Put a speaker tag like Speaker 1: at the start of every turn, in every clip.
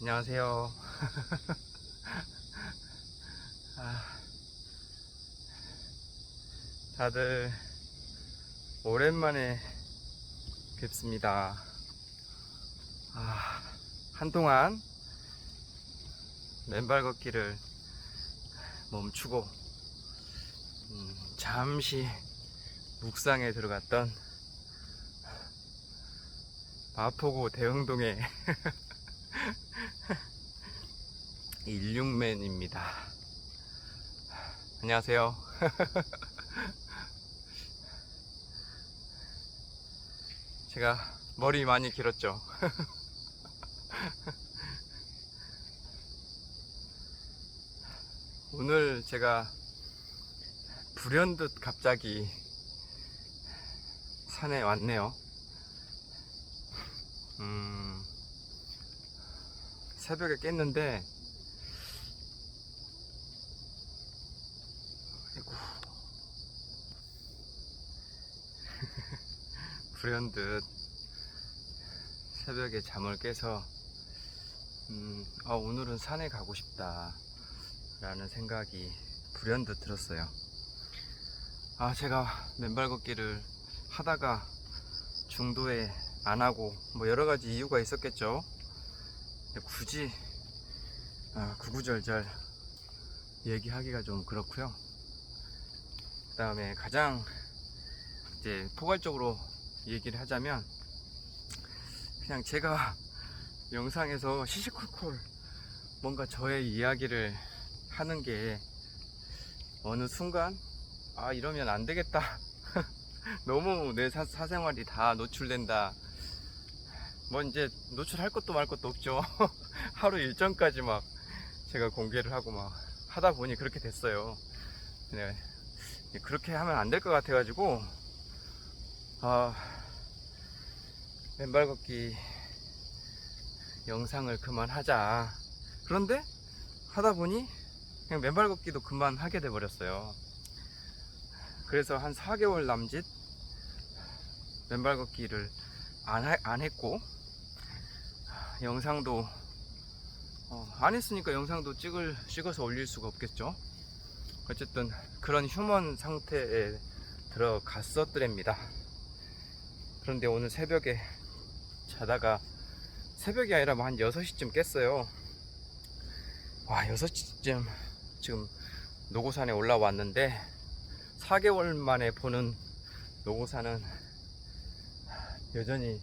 Speaker 1: 안녕하세요. 아, 다들 오랜만에 뵙습니다. 아, 한동안 맨발 걷기를 멈추고 음, 잠시 묵상에 들어갔던 마포구 대흥동 의 16맨입니다. 안녕하세요. 제가 머리 많이 길었죠. 오늘 제가 불현듯 갑자기 산에 왔네요. 음, 새벽에 깼는데, 아이고. 불현듯 새벽에 잠을 깨서, 음, 아, 오늘은 산에 가고 싶다. 라는 생각이 불현듯 들었어요. 아, 제가 맨발 걷기를 하다가 중도에 안 하고 뭐 여러 가지 이유가 있었겠죠. 굳이 아, 구구절절 얘기하기가 좀 그렇고요. 그 다음에 가장 이제 포괄적으로 얘기를 하자면 그냥 제가 영상에서 시시콜콜 뭔가 저의 이야기를 하는 게 어느 순간 아 이러면 안 되겠다. 너무 내 사, 사생활이 다 노출된다. 뭐 이제 노출할 것도 말 것도 없죠. 하루 일정까지 막 제가 공개를 하고 막 하다 보니 그렇게 됐어요. 네. 그렇게 하면 안 될 것 같아 가지고 아 맨발 걷기 영상을 그만하자 그런데 하다 보니 그냥 맨발 걷기도 그만 하게 돼 버렸어요. 그래서 한 4개월 남짓 맨발 걷기를 안, 하- 안 했고 영상도 어, 안 했으니까 영상도 찍을 찍어서 올릴 수가 없겠죠. 어쨌든 그런 휴먼 상태에 들어갔었더랍니다. 그런데 오늘 새벽에 자다가 새벽이 아니라 뭐 한 6시쯤 깼어요. 와, 6시쯤 지금 노고산에 올라왔는데 4개월 만에 보는 노고산은 여전히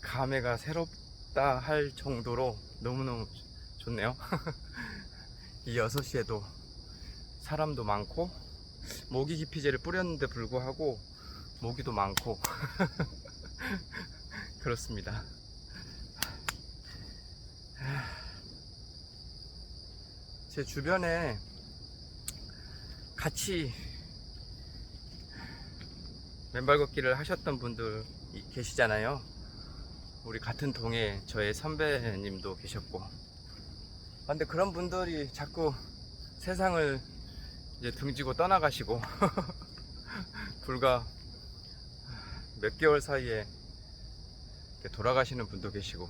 Speaker 1: 감회가 새롭다 할 정도로 너무너무 좋네요. 이 6시에도 사람도 많고 모기 기피제를 뿌렸는데 불구하고 모기도 많고 그렇습니다. 제 주변에 같이 맨발 걷기를 하셨던 분들 이- 계시잖아요. 우리 같은 동에 저의 선배님도 계셨고. 아, 근데 그런 분들이 자꾸 세상을 이제 등지고 떠나가시고 불과 몇 개월 사이에 돌아가시는 분도 계시고.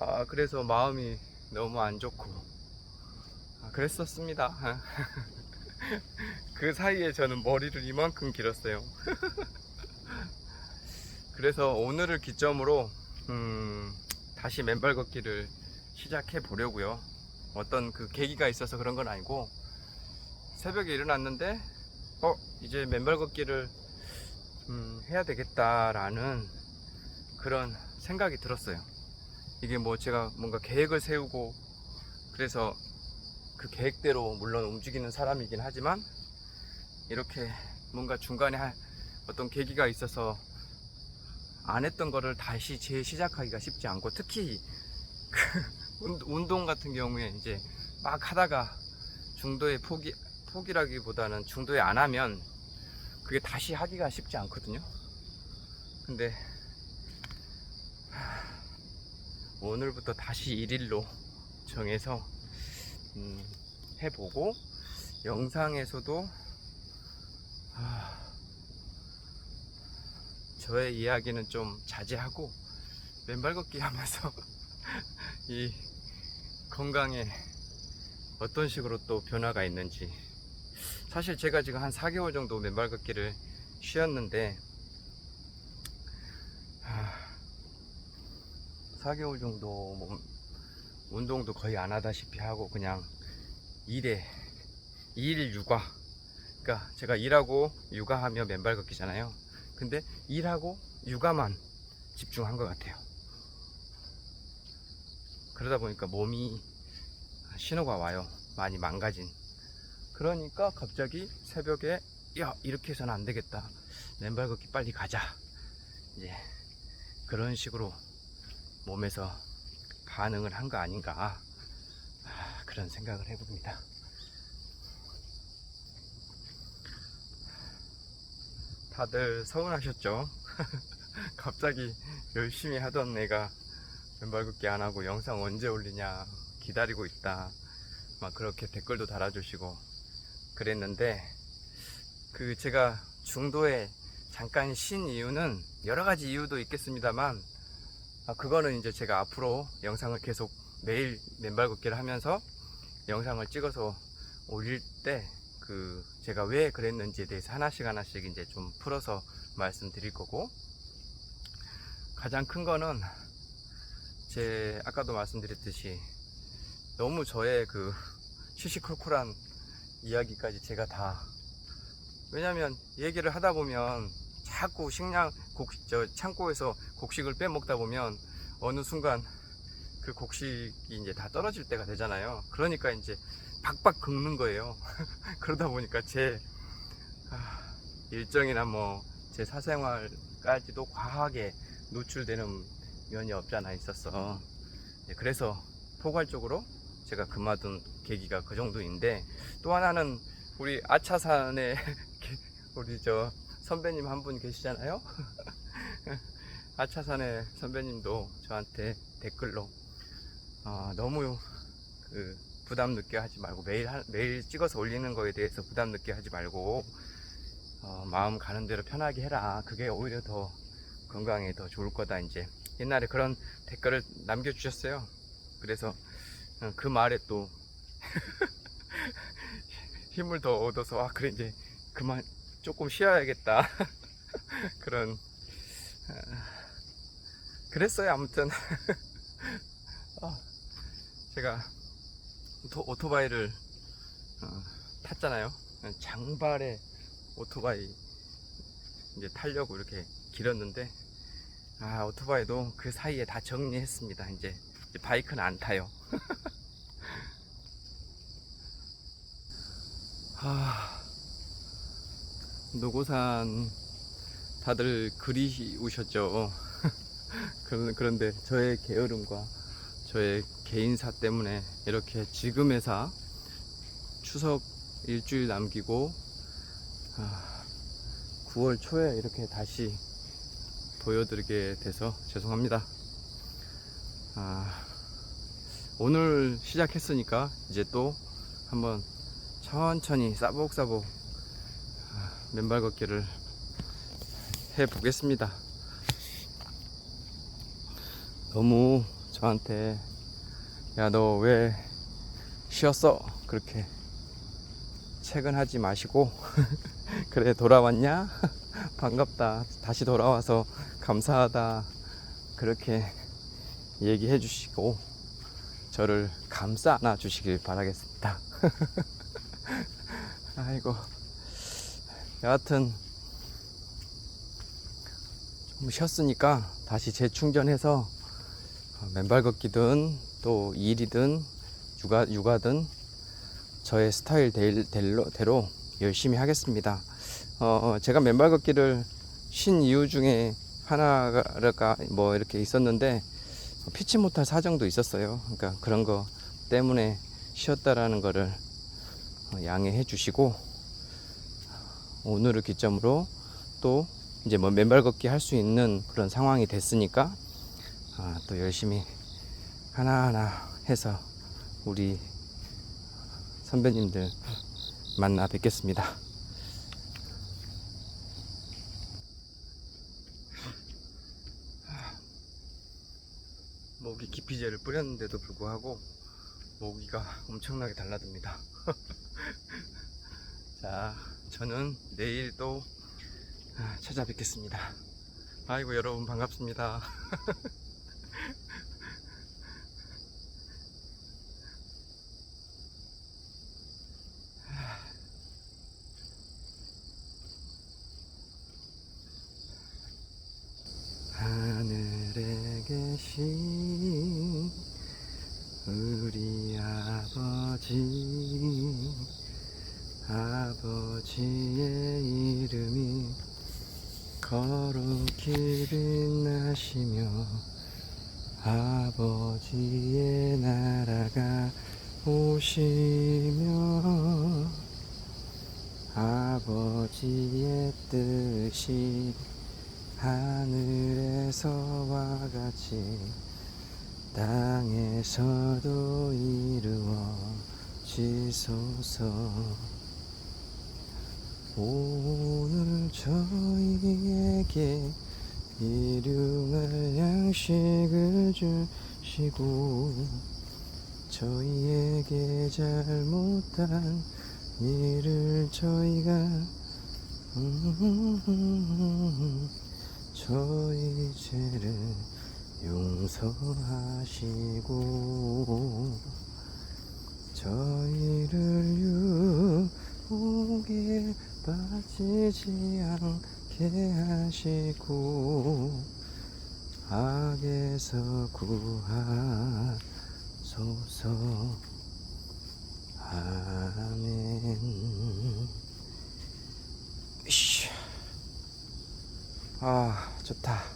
Speaker 1: 아, 그래서 마음이 너무 안 좋고. 아, 그랬었습니다. 그 사이에 저는 머리를 이만큼 길었어요. 그래서 오늘을 기점으로 음, 다시 맨발 걷기를 시작해 보려고요. 어떤 그 계기가 있어서 그런 건 아니고 새벽에 일어났는데 어 이제 맨발 걷기를 음, 해야 되겠다라는 그런 생각이 들었어요. 이게 뭐 제가 뭔가 계획을 세우고 그래서 그 계획대로 물론 움직이는 사람이긴 하지만 이렇게 뭔가 중간에 할 어떤 계기가 있어서 안 했던 거를 다시 재시작하기가 쉽지 않고 특히 그 운- 운동 같은 경우에 이제 막 하다가 중도에 포기 포기라기보다는 중도에 안 하면 그게 다시 하기가 쉽지 않거든요. 근데 하, 오늘부터 다시 1일로 정해서 음, 해보고 영상에서도 아, 저의 이야기는 좀 자제하고 맨발 걷기 하면서 이 건강에 어떤 식으로 또 변화가 있는지 사실 제가 지금 한 4개월 정도 맨발 걷기를 쉬었는데 하, 4개월 정도 뭐 운동도 거의 안 하다시피 하고 그냥 일에 일 육아. 그러니까 제가 일하고 육아하며 맨발 걷기잖아요. 근데 일하고 육아만 집중한 것 같아요. 그러다 보니까 몸이 신호가 와요. 많이 망가진 그러니까 갑자기 새벽에 야 이렇게 해서는 안 되겠다. 맨발 걷기 빨리 가자. 이제 그런 식으로 몸에서 반응을 한 거 아닌가. 아, 그런 생각을 해봅니다. 다들 서운하셨죠? 갑자기 열심히 하던 애가 맨발 걷기 안 하고 영상 언제 올리냐 기다리고 있다. 막 그렇게 댓글도 달아주시고 그랬는데 그 제가 중도에 잠깐 쉰 이유는 여러 가지 이유도 있겠습니다만 아, 그거는 이제 제가 앞으로 영상을 계속 매일 맨발 걷기를 하면서 영상을 찍어서 올릴 때 그 제가 왜 그랬는지에 대해서 하나씩 하나씩 이제 좀 풀어서 말씀드릴 거고 가장 큰 거는 제 아까도 말씀드렸듯이 너무 저의 그 시시콜콜한 이야기까지 제가 다 왜냐면 얘기를 하다 보면 자꾸 식량 곡, 저 창고에서 곡식을 빼먹다 보면 어느 순간 그 곡식이 이제 다 떨어질 때가 되잖아요. 그러니까 이제 박박 긁는 거예요. 그러다 보니까 제 아, 일정이나 뭐 제 사생활까지도 과하게 노출되는 면이 없지 않아 있었어. 네, 그래서 포괄적으로 제가 그만둔 계기가 그 정도인데 또 하나는 우리 아차산에 우리 저 선배님 한 분 계시잖아요. 아차산의 선배님도 저한테 댓글로 어, 너무 그 부담 느껴 하지 말고 매일 하- 매일 찍어서 올리는 거에 대해서 부담 느껴 하지 말고 어, 마음 가는 대로 편하게 해라. 그게 오히려 더 건강에 더 좋을 거다. 이제 옛날에 그런 댓글을 남겨주셨어요. 그래서 어, 그 말에 또 힘을 더 얻어서 아 그래 이제 그만 조금 쉬어야겠다. 그런 어, 그랬어요 아무튼. 어, 제가 오토, 오토바이를 어, 탔잖아요. 장발에 오토바이 이제 타려고 이렇게 길었는데 아 오토바이도 그 사이에 다 정리했습니다. 이제 바이크는 안 타요 아, 노고산 다들 그리우셨죠. 그런- 그런데 저의 게으름과 저의 개인사 때문에 이렇게 지금의 사 추석 일주일 남기고 아, 9월 초에 이렇게 다시 보여드리게 돼서 죄송합니다. 아, 오늘 시작했으니까 이제 또 한번 천천히 싸복싸복 아, 맨발 걷기를 해 보겠습니다. 너무 저한테 야 너 왜 쉬었어 그렇게 퇴근하지 마시고 그래 돌아왔냐 반갑다 다시 돌아와서 감사하다 그렇게 얘기해 주시고 저를 감싸 안아 주시길 바라겠습니다. 아이고 여하튼 좀 쉬었으니까 다시 재충전해서 어, 맨발 걷기든 또 일이든 육아, 육아든 저의 스타일 대- 대로, 열심히 하겠습니다. 어, 제가 맨발 걷기를 쉰 이유 중에 하나가 뭐 이렇게 있었는데 피치 못할 사정도 있었어요. 그러니까 그런 거 때문에 쉬었다라는 거를 어, 양해해 주시고 오늘을 기점으로 또 이제 뭐 맨발 걷기 할 수 있는 그런 상황이 됐으니까 아, 또 열심히 하나하나 해서 우리 선배님들 만나 뵙겠습니다. 방부제를 뿌렸는데도 불구하고 모기가 엄청나게 달라듭니다. 자, 저는 내일 또 아, 찾아뵙겠습니다. 아이고 여러분 반갑습니다. 하늘에 계신 우리 아버지 아버지의 이름이 거룩히 빛나시며 아버지의 나라가 오시며 아버지의 뜻이 하늘에서와 같이 땅에서도 이루어지소서 오늘 저희에게 일용할 양식을 주시고 저희에게 잘못한 일을 저희가 음, 저희 죄를 용서하시고 저희를 유혹에 빠지지 않게 하시고 악에서 구하소서. 아멘. 아 좋다